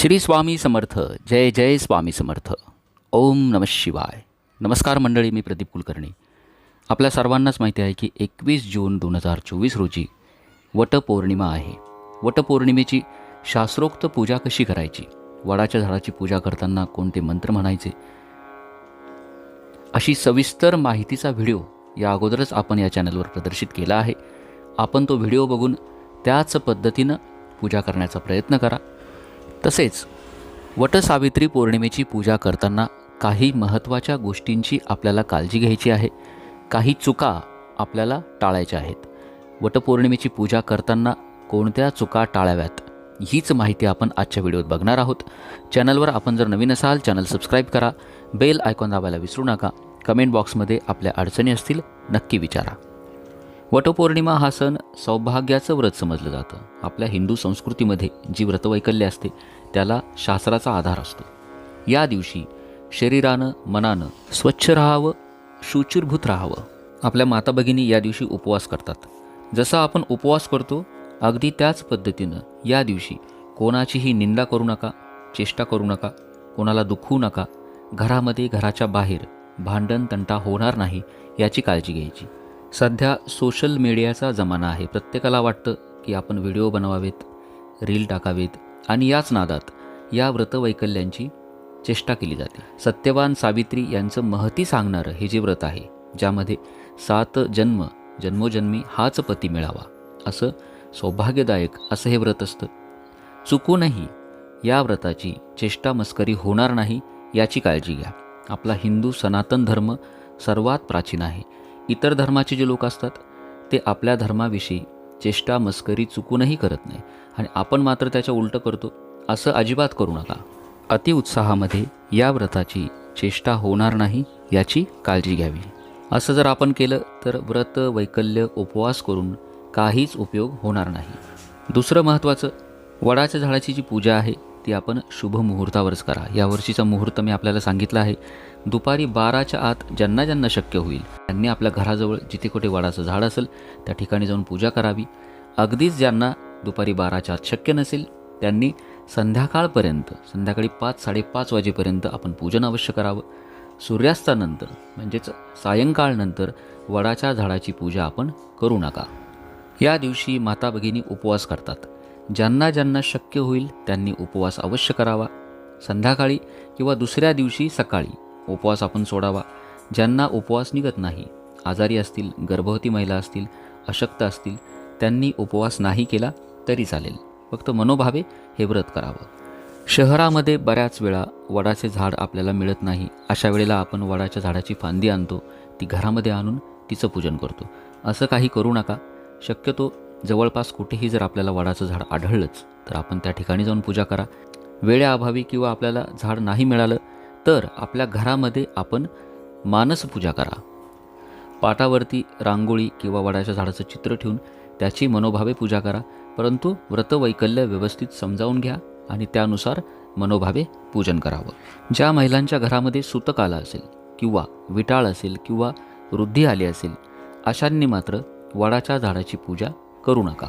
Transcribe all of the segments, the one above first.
श्री स्वामी समर्थ जय जय स्वामी समर्थ. ओम नम शिवाय. नमस्कार मंडळी मी प्रदीप कुलकर्णी. आपल्या सर्वांनाच माहिती आहे की एकवीस जून दोन हजार चोवीस रोजी वटपौर्णिमा आहे. वटपौर्णिमेची शास्त्रोक्त पूजा कशी करायची? वडाच्या झाडाची पूजा करताना कोणते मंत्र म्हणायचे? अशी सविस्तर माहितीचा व्हिडिओ या अगोदरच आपण या चॅनलवर प्रदर्शित केला आहे. आपण तो व्हिडिओ बघून त्याच पद्धतीनं पूजा करण्याचा प्रयत्न करा. तसेच वटसावित्री पौर्णिमेची पूजा करताना काही महत्त्वाच्या गोष्टींची आपल्याला काळजी घ्यायची आहे. काही चुका आपल्याला टाळायच्या आहेत. वटपौर्णिमेची पूजा करताना कोणत्या चुका टाळाव्यात हीच माहिती आपण आजच्या व्हिडिओत बघणार आहोत. चॅनलवर आपण जर नवीन असाल चॅनल सबस्क्राईब करा. बेल आयकॉन दाबायला विसरू नका. कमेंट बॉक्समध्ये आपल्या अडचणी असतील नक्की विचारा. वटपौर्णिमा हा सण सौभाग्याचं व्रत समजलं जातं. आपल्या हिंदू संस्कृतीमध्ये जी व्रतवैकल्य असते त्याला शास्त्राचा आधार असतो. या दिवशी शरीरानं मनानं स्वच्छ राहावं शुचिरभूत राहावं. आपल्या माता भगिनी या दिवशी उपवास करतात. जसा आपण उपवास करतो अगदी त्याच पद्धतीनं या दिवशी कोणाचीही निंदा करू नका चेष्टा करू नका कोणाला दुखवू नका घरामध्ये घराच्या बाहेर भांडण तंटा होणार नाही याची काळजी घ्यायची. सध्या सोशल मीडियाचा जमाना आहे. प्रत्येकाला वाटतं की आपण व्हिडिओ बनवावेत रील टाकावेत आणि याच नादात या व्रतवैकल्यांची चेष्टा केली जाते. सत्यवान सावित्री यांचं महती सांगणारं हे जे व्रत आहे ज्यामध्ये सात जन्म जन्मोजन्मी हाच पती मिळावा असं सौभाग्यदायक असं हे व्रत असतं. चुकूनही या व्रताची चेष्टा मस्करी होणार नाही याची काळजी घ्या. आपला हिंदू सनातन धर्म सर्वात प्राचीन आहे. इतर धर्माचे जे लोक असतात ते आपल्या धर्माविषयी चेष्टा मस्करी चुकूनही करत नाही. आणि आपण मात्र त्याच्या उलटं करतो असं अजिबात करू नका. अतिउत्साहामध्ये या व्रताची चेष्टा होणार नाही याची काळजी घ्यावी. असं जर आपण केलं तर व्रत वैकल्य उपवास करून काहीच उपयोग होणार नाही. दुसरं महत्त्वाचं वडाच्या झाडाची जी पूजा आहे ती आपण शुभ मुहूर्तावरच करा. यावर्षीचा मुहूर्त मी आपल्याला सांगितला आहे. दुपारी बाराच्या आत ज्यांना ज्यांना शक्य होईल त्यांनी आपल्या घराजवळ जिथे कुठे वडाचं झाड असेल त्या ठिकाणी जाऊन पूजा करावी. अगदीच ज्यांना दुपारी बाराच्या आत शक्य नसेल त्यांनी संध्याकाळपर्यंत संध्याकाळी पाच साडेपाच वाजेपर्यंत आपण पूजन अवश्य करावं. सूर्यास्तानंतर म्हणजेच सायंकाळनंतर वडाच्या झाडाची पूजा आपण करू नका. या दिवशी माता भगिनी उपवास करतात. ज्यांना ज्यांना शक्य होईल त्यांनी उपवास अवश्य करावा. संध्याकाळी किंवा दुसऱ्या दिवशी सकाळी उपवास आपण सोडावा. ज्यांना उपवास निघत नाही आजारी असतील गर्भवती महिला असतील अशक्त असतील त्यांनी उपवास नाही केला तरी चालेल. फक्त मनोभावे हे व्रत करावं. शहरामध्ये बऱ्याच वेळा वडाचे झाड आपल्याला मिळत नाही. अशा वेळेला आपण वडाच्या झाडाची फांदी आणतो ती घरामध्ये आणून तिचं पूजन करतो. असं काही करू नका. शक्यतो जवळपास कुठेही जर आपल्याला वडाचं झाड आढळलंच तर आपण त्या ठिकाणी जाऊन पूजा करा. वेळेअभावी किंवा आपल्याला झाड नाही मिळालं तर आपल्या घरामध्ये आपण मानसपूजा करा. पाटावरती रांगोळी किंवा वडाच्या झाडाचं चित्र ठेवून त्याची मनोभावे पूजा करा परंतु व्रतवैकल्य व्यवस्थित समजावून घ्या आणि त्यानुसार मनोभावे पूजन करावं. ज्या महिलांच्या घरामध्ये सुतक आला असेल किंवा विटाळ असेल किंवा वृद्धी आली असेल अशांनी मात्र वडाच्या झाडाची पूजा करू नका.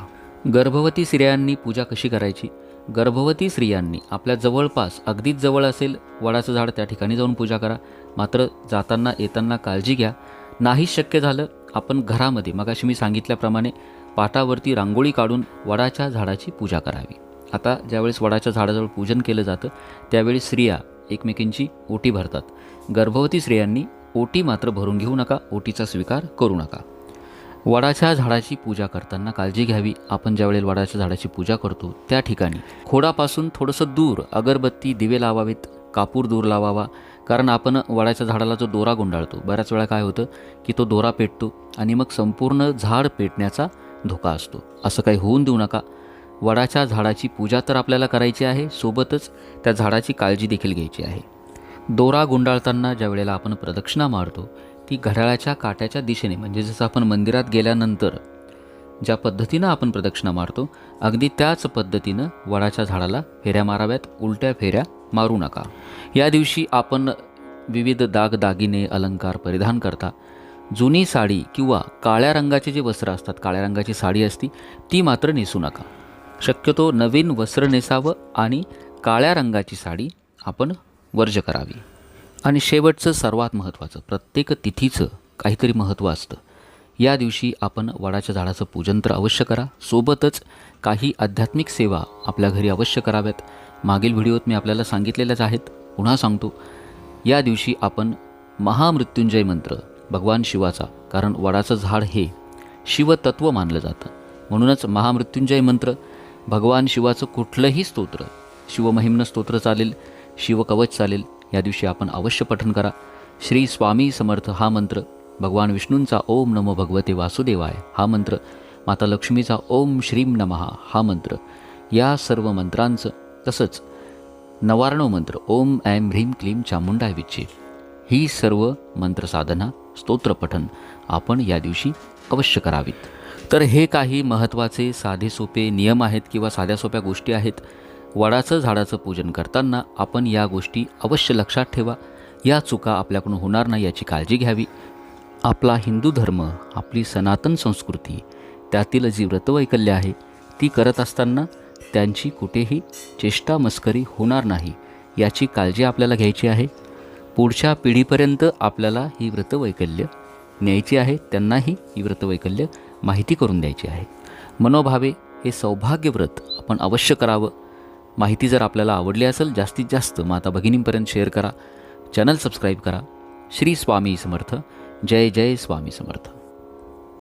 गर्भवती स्त्रियांनी पूजा कशी करायची? गर्भवती स्त्रियांनी आपल्या जवळपास अगदीच जवळ असेल वडाचं झाड त्या ठिकाणी जाऊन पूजा करा. मात्र जाताना येताना काळजी घ्या. नाही शक्य झालं आपण घरामध्ये मगाशी मी सांगितल्याप्रमाणे पाटावरती रांगोळी काढून वडाच्या झाडाची पूजा करावी. आता ज्यावेळेस वडाच्या झाडाजवळ पूजन केलं जातं त्यावेळी स्त्रिया एकमेकींची ओटी भरतात. गर्भवती स्त्रियांनी ओटी मात्र भरून घेऊ नका ओटीचा स्वीकार करू नका. वडाच्या झाडाची पूजा करताना काळजी घ्यावी. आपण ज्यावेळेला वडाच्या झाडाची पूजा करतो त्या ठिकाणी खोडापासून थोडंसं दूर अगरबत्ती दिवे लावावेत कापूर दूर लावावा. कारण आपण वडाच्या झाडाला जो दोरा गुंडाळतो बऱ्याच वेळा काय होतं की तो दोरा पेटतो आणि मग संपूर्ण झाड पेटण्याचा धोका असतो. असं काही होऊन देऊ नका. वडाच्या झाडाची पूजा तर आपल्याला करायची आहे सोबतच त्या झाडाची काळजी देखील घ्यायची आहे. दोरा गुंडाळताना ज्या वेळेला आपण प्रदक्षिणा मारतो ती घड्याळाच्या काट्याच्या दिशेने म्हणजे जसं आपण मंदिरात गेल्यानंतर ज्या पद्धतीनं आपण प्रदक्षिणा मारतो अगदी त्याच पद्धतीनं वडाच्या झाडाला फेऱ्या माराव्यात उलट्या फेऱ्या मारू नका. या दिवशी आपण विविध दागदागिने अलंकार परिधान करता. जुनी साडी किंवा काळ्या रंगाचे जे वस्त्र असतात काळ्या रंगाची साडी असती ती मात्र नेसू नका. शक्यतो नवीन वस्त्र नेसावं आणि काळ्या रंगाची साडी आपण वर्ज करावी. आणि शेवटचं सर्वात महत्त्वाचं प्रत्येक तिथीचं काहीतरी महत्त्व असतं. या दिवशी आपण वडाच्या झाडाचं पूजन तर अवश्य करा. सोबतच काही आध्यात्मिक सेवा आपल्या घरी अवश्य कराव्यात. मागील व्हिडिओत मी आपल्याला सांगितलेल्याच आहेत. पुन्हा सांगतो. या दिवशी आपण महामृत्युंजय मंत्र भगवान शिवाचा कारण वडाचं झाड हे शिवतत्व मानलं जातं. म्हणूनच महामृत्युंजय मंत्र भगवान शिवाचं कुठलंही स्तोत्र शिवमहिम्न स्तोत्र चालेल शिवकवच चालेल या दिवशी आपण अवश्य पठन करा. श्री स्वामी समर्थ हा मंत्र भगवान विष्णूंचा ओम नमो भगवते वासुदेवाय हा मंत्र माता लक्ष्मीचा ओम श्रीम नमहा हा मंत्र. या सर्व मंत्रांचं तसंच नवारणव मंत्र ओम ऐं ह्रीं क्लीं चामुंडाय विच्छे ही सर्व मंत्रसाधना स्तोत्रपठन आपण या दिवशी अवश्य करावीत. तर हे काही महत्त्वाचे साधे सोपे नियम आहेत किंवा साध्या सोप्या गोष्टी आहेत वडाचं झाडाचं पूजन करताना आपण या गोष्टी अवश्य लक्षात ठेवा. या चुका आपल्याकडून होणार नाही याची काळजी घ्यावी. आपला हिंदू धर्म आपली सनातन संस्कृती त्यातील जी व्रतवैकल्य आहे ती करत असताना त्यांची कुठेही चेष्टा मस्करी होणार नाही याची काळजी आपल्याला घ्यायची आहे. पुढच्या पिढीपर्यंत आपल्याला ही व्रतवैकल्य न्यायची आहे त्यांनाही ही व्रतवैकल्य माहिती करून द्यायची आहे. मनोभावे हे सौभाग्यव्रत आपण अवश्य करावं. माहिती जर आपल्याला आवडली असेल जास्तीत जास्त माता भगिनींपर्यंत शेअर करा. चॅनल सबस्क्राईब करा. श्री स्वामी समर्थ. जय जय स्वामी समर्थ.